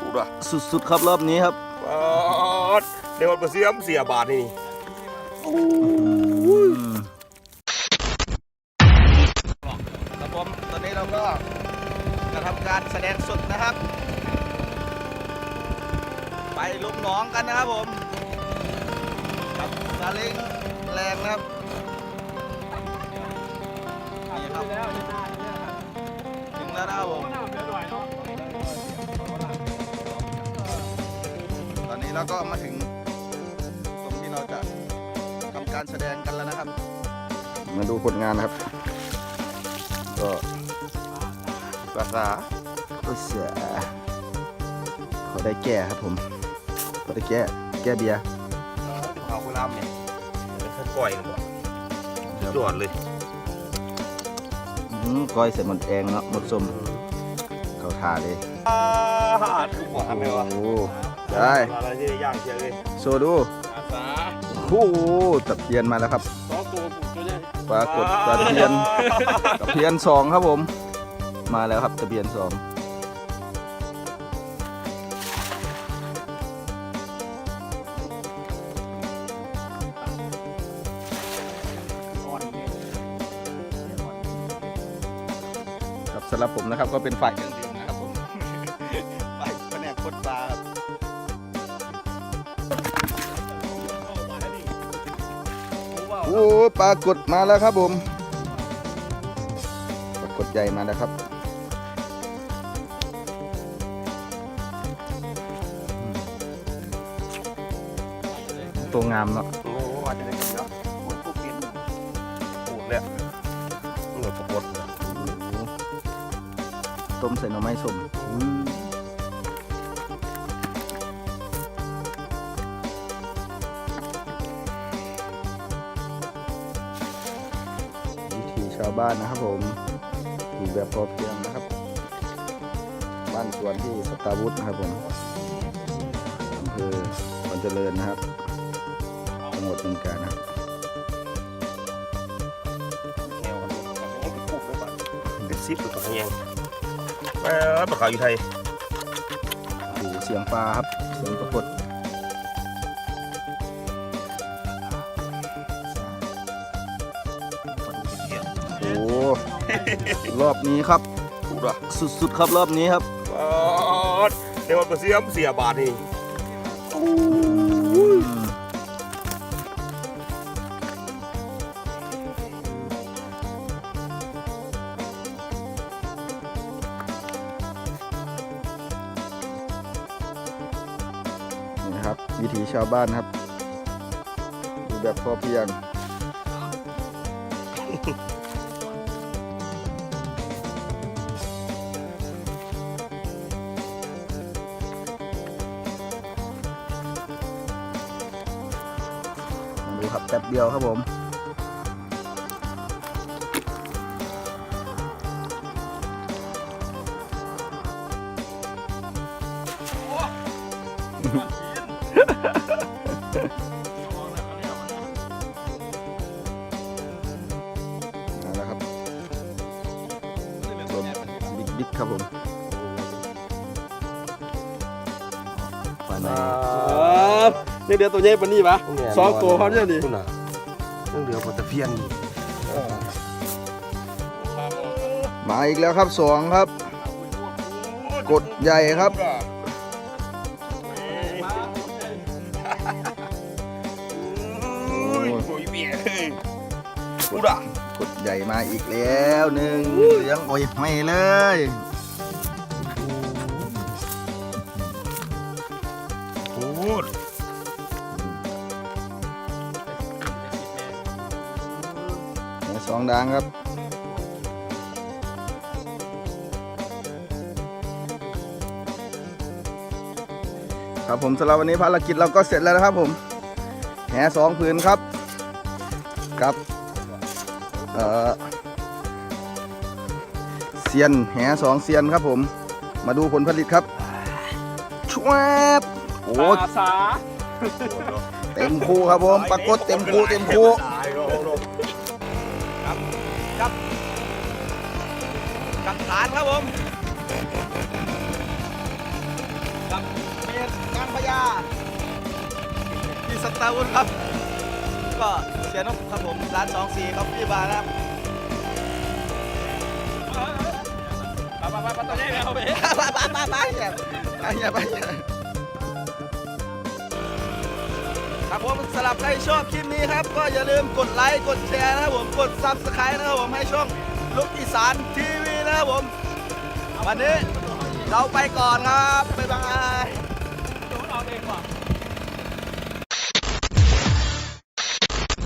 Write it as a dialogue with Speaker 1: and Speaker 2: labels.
Speaker 1: ถูกด้วย
Speaker 2: สุดๆครับรอบนี้ครับ
Speaker 1: ปาดเดี๋ยวมันเสียมเสียบาทนี่
Speaker 2: ครับผมตอนนี้เราก็จะทำการแสดงสดนะครับ ไปลุมหนองกันนะครับผมกับซาเล้งแรงนะครับนี่ครับถึงแล้วนะครับผม ตอนนี้เราก็มาถึงตรงที่เราจะทำการแสดงกันแล้วนะครับ มาดูผลงานนะครับ ก็ภาษาภาษาเขาได้แก้ครับผมเขาได้แก้แก้เบียร์
Speaker 1: เอาไปล่ำเนี่ยเป็นข้าวก้อยกันบ่จอดเลย
Speaker 2: อืมก้อยใส่หมดแองเนาะหมดส้มเขาทาเลย
Speaker 1: อ่าคือหวานไหมวะ
Speaker 2: โอ้ ได้
Speaker 1: อะไรที่ย่างเชียงเลย
Speaker 2: โชว์ดู
Speaker 3: อาสา
Speaker 2: โอ้โหตะเพียนมาแล้วครับ
Speaker 3: สองตัวผมตัวใหญ่
Speaker 2: ปรากฏตะเพียนตะเพียนสองครับผม มาแล้วครับตะเพียนสองครับสำหรับผมนะครับก็เป็นฝ่ายเครื่องดื่ม อ้ปลากดมาแล้วครับผมปลากดใหญ่มาแล้วครับอืมตัวงามเนาะ
Speaker 1: โอ้อาจจะได้กินเนาะโอ้ยพวกกินปูดเนี่ยหนวดปรากฏนะ
Speaker 2: โอ้ต้มใส่หน่อไม้ส้มอืมาวบ้านนะครับผมอยู่แบบพอเพียงนะครับ บ้านสวนที่สตาวุฒนะครับผมอำเภอคอนเจริญนะครับจังหวัดบึงกาฬนะครับ
Speaker 1: แนวกันโอ้ยปูดไปก่อนเป็นซิปเป็นตัวยังเออปลาขาวอยู่ไทย
Speaker 2: ดูเสียงปลาครับเสียงปรากฏ รอบนี้ครับ
Speaker 1: ถูกด้วย
Speaker 2: สุดๆครับรอบนี้ครับ
Speaker 1: ปาดเดี๋ยวมันเสียมเสียบาทนี่
Speaker 2: นี่นะครับวิถีชาวบ้านครับดูแบบพอเพียง ดูครับแป๊บเดียวครับผมมาแล้วครับตัวบิ๊กบิ๊กครับผมไปลาใน
Speaker 3: ครับนี่เดือตัวใหญ่ปานนี้ปะสองตัวเขาเนี่ยดิ
Speaker 1: คุณน่ะต้องเดือปลาตะเพียนนี่
Speaker 2: มาอีกแล้วครับสองครับ กดใหญ่ครับ
Speaker 1: โอ้ยโอ้ยเบี้ยเฮ้ยกูด่าก
Speaker 2: ดใหญ่มาอีกแล้วหนึ่งเลี้ยงโอ้ยไม่เลย สองดังครับครับผมสำหรับวันนี้ภารกิจเราก็เสร็จแล้วนะครับผมแหสองผืนครับกับเอ่อเซียนแหสองเซียนครับผม มาดูผลผลิตครับชวบโอ้
Speaker 3: อาสา
Speaker 2: เต็มคูครับผมปรากฏเต็มคูเต็มคู
Speaker 4: กับฐานครับผม กับเมี
Speaker 2: นางพญาที่สตาร์วุนครับ ก็เสียนกครับผมร้านสองสี่ครับพี่บาร์ครับ
Speaker 3: ไปไปไปตัวใหญ่เอาไป
Speaker 2: ไปไปไปไปอย่าไปไป ครับผมสำหรับใครชอบคลิปนี้ครับ ก็อย่าลืมกดไลค์กดแชร์นะครับผมกดซับสไครต์นะครับผมให้ช่องลุกอีสานทีวีนะครับผม วันนี้เราไปก่อนครับ บ๊ายบาย
Speaker 3: เอาเองว่ะ